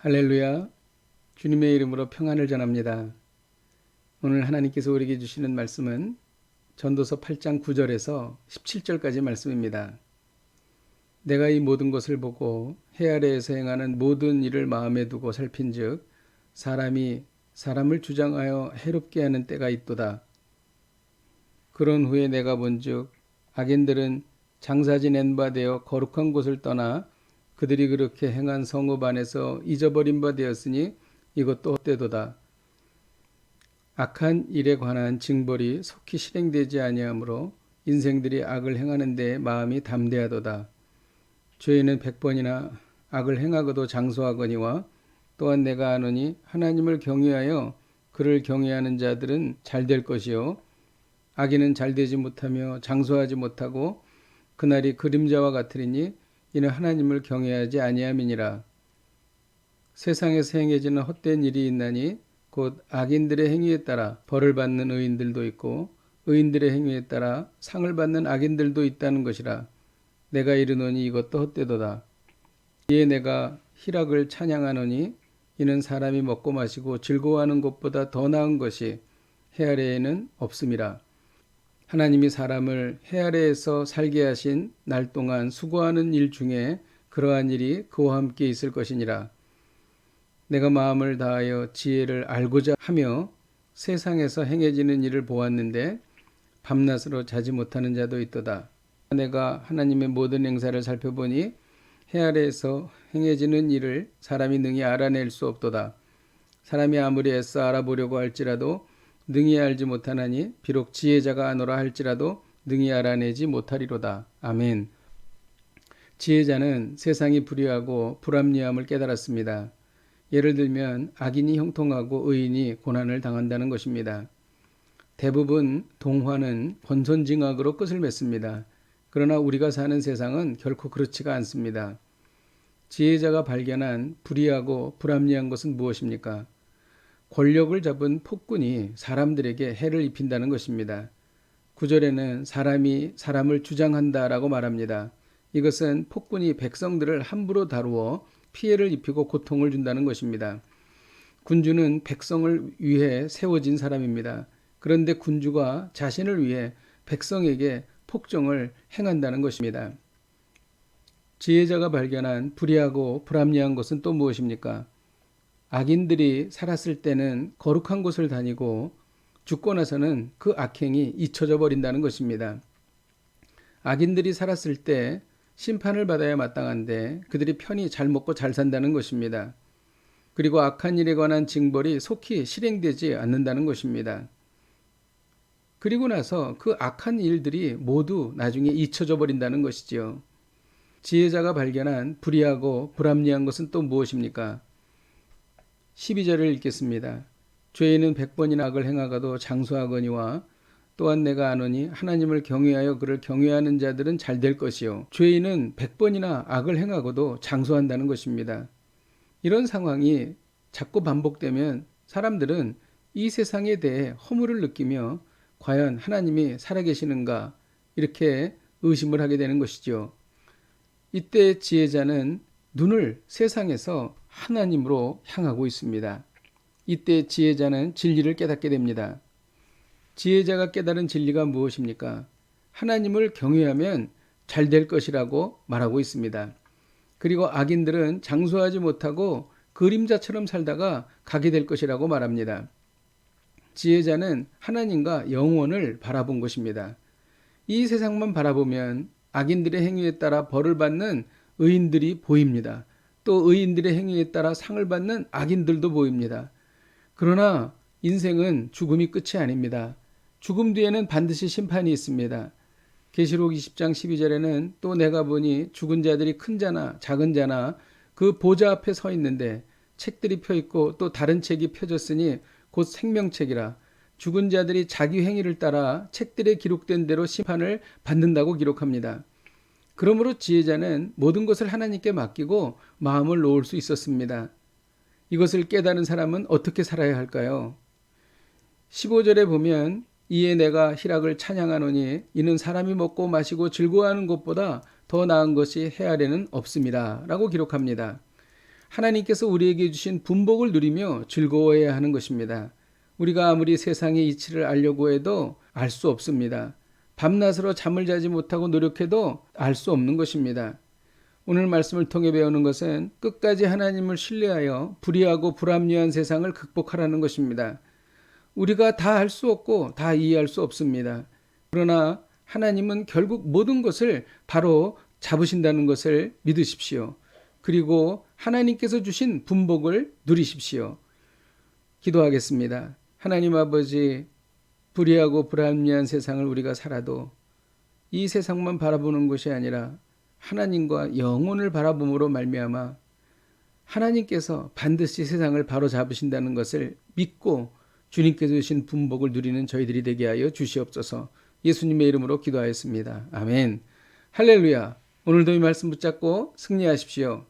할렐루야. 주님의 이름으로 평안을 전합니다. 오늘 하나님께서 우리에게 주시는 말씀은 전도서 8장 9절에서 17절까지 말씀입니다. 내가 이 모든 것을 보고 해 아래에서 행하는 모든 일을 마음에 두고 살핀즉 사람이 사람을 주장하여 해롭게 하는 때가 있도다. 그런 후에 내가 본즉 악인들은 장사 지낸 바 되어 거룩한 곳을 떠나 그들이 그렇게 행한 성읍 안에서 잊어버린 바 되었으니 이것도 헛되도다. 악한 일에 관한 징벌이 속히 실행되지 아니하므로 인생들이 악을 행하는 데 마음이 담대하도다. 죄인은 백번이나 악을 행하고도 장소하거니와 또한 내가 아노니 하나님을 경외하여 그를 경외하는 자들은 잘 될 것이요 악인은 잘 되지 못하며 장소하지 못하고 그날이 그림자와 같으리니 이는 하나님을 경외하지 아니함이니라. 세상에서 행해지는 헛된 일이 있나니 곧 악인들의 행위에 따라 벌을 받는 의인들도 있고 의인들의 행위에 따라 상을 받는 악인들도 있다는 것이라. 내가 이르노니 이것도 헛되도다. 이에 내가 희락을 찬양하노니 이는 사람이 먹고 마시고 즐거워하는 것보다 더 나은 것이 해 아래에는 없음이라. 하나님이 사람을 해 아래에서 살게 하신 날 동안 수고하는 일 중에 그러한 일이 그와 함께 있을 것이니라. 내가 마음을 다하여 지혜를 알고자 하며 세상에서 행해지는 일을 보았는데 밤낮으로 자지 못하는 자도 있도다. 내가 하나님의 모든 행사를 살펴보니 해 아래에서 행해지는 일을 사람이 능히 알아낼 수 없도다. 사람이 아무리 애써 알아보려고 할지라도 능히 알지 못하나니 비록 지혜자가 아노라 할지라도 능히 알아내지 못하리로다. 아멘. 지혜자는 세상이 불의하고 불합리함을 깨달았습니다. 예를 들면 악인이 형통하고 의인이 고난을 당한다는 것입니다. 대부분 동화는 본선징악으로 끝을 맺습니다. 그러나 우리가 사는 세상은 결코 그렇지가 않습니다. 지혜자가 발견한 불의하고 불합리한 것은 무엇입니까? 권력을 잡은 폭군이 사람들에게 해를 입힌다는 것입니다. 구절에는 사람이 사람을 주장한다라고 말합니다. 이것은 폭군이 백성들을 함부로 다루어 피해를 입히고 고통을 준다는 것입니다. 군주는 백성을 위해 세워진 사람입니다. 그런데 군주가 자신을 위해 백성에게 폭정을 행한다는 것입니다. 지혜자가 발견한 불의하고 불합리한 것은 또 무엇입니까? 악인들이 살았을 때는 거룩한 곳을 다니고 죽고 나서는 그 악행이 잊혀져 버린다는 것입니다. 악인들이 살았을 때 심판을 받아야 마땅한데 그들이 편히 잘 먹고 잘 산다는 것입니다. 그리고 악한 일에 관한 징벌이 속히 실행되지 않는다는 것입니다. 그리고 나서 그 악한 일들이 모두 나중에 잊혀져 버린다는 것이지요. 지혜자가 발견한 불의하고 불합리한 것은 또 무엇입니까? 12절을 읽겠습니다. 죄인은 백번이나 악을 행하가도 장수하거니와 또한 내가 아노니 하나님을 경외하여 그를 경외하는 자들은 잘 될 것이요. 죄인은 백번이나 악을 행하고도 장수한다는 것입니다. 이런 상황이 자꾸 반복되면 사람들은 이 세상에 대해 허물을 느끼며 과연 하나님이 살아계시는가 이렇게 의심을 하게 되는 것이죠. 이때 지혜자는 눈을 세상에서 하나님으로 향하고 있습니다. 이때 지혜자는 진리를 깨닫게 됩니다. 지혜자가 깨달은 진리가 무엇입니까? 하나님을 경외하면 잘 될 것이라고 말하고 있습니다. 그리고 악인들은 장수하지 못하고 그림자처럼 살다가 가게 될 것이라고 말합니다. 지혜자는 하나님과 영원을 바라본 것입니다. 이 세상만 바라보면 악인들의 행위에 따라 벌을 받는 의인들이 보입니다. 또 의인들의 행위에 따라 상을 받는 악인들도 보입니다. 그러나 인생은 죽음이 끝이 아닙니다. 죽음 뒤에는 반드시 심판이 있습니다. 계시록 20장 12절에는 또 내가 보니 죽은 자들이 큰 자나 작은 자나 그 보좌 앞에 서 있는데 책들이 펴 있고 또 다른 책이 펴졌으니 곧 생명책이라 죽은 자들이 자기 행위를 따라 책들에 기록된 대로 심판을 받는다고 기록합니다. 그러므로 지혜자는 모든 것을 하나님께 맡기고 마음을 놓을 수 있었습니다. 이것을 깨달은 사람은 어떻게 살아야 할까요? 15절에 보면 이에 내가 희락을 찬양하노니 이는 사람이 먹고 마시고 즐거워하는 것보다 더 나은 것이 해 아래는 없습니다. 라고 기록합니다. 하나님께서 우리에게 주신 분복을 누리며 즐거워해야 하는 것입니다. 우리가 아무리 세상의 이치를 알려고 해도 알 수 없습니다. 밤낮으로 잠을 자지 못하고 노력해도 알 수 없는 것입니다. 오늘 말씀을 통해 배우는 것은 끝까지 하나님을 신뢰하여 불의하고 불합리한 세상을 극복하라는 것입니다. 우리가 다 할 수 없고 다 이해할 수 없습니다. 그러나 하나님은 결국 모든 것을 바로 잡으신다는 것을 믿으십시오. 그리고 하나님께서 주신 분복을 누리십시오. 기도하겠습니다. 하나님 아버지, 불의하고 불합리한 세상을 우리가 살아도 이 세상만 바라보는 것이 아니라 하나님과 영혼을 바라봄으로 말미암아 하나님께서 반드시 세상을 바로 잡으신다는 것을 믿고 주님께서 주신 분복을 누리는 저희들이 되게 하여 주시옵소서. 예수님의 이름으로 기도하였습니다. 아멘. 할렐루야. 오늘도 이 말씀 붙잡고 승리하십시오.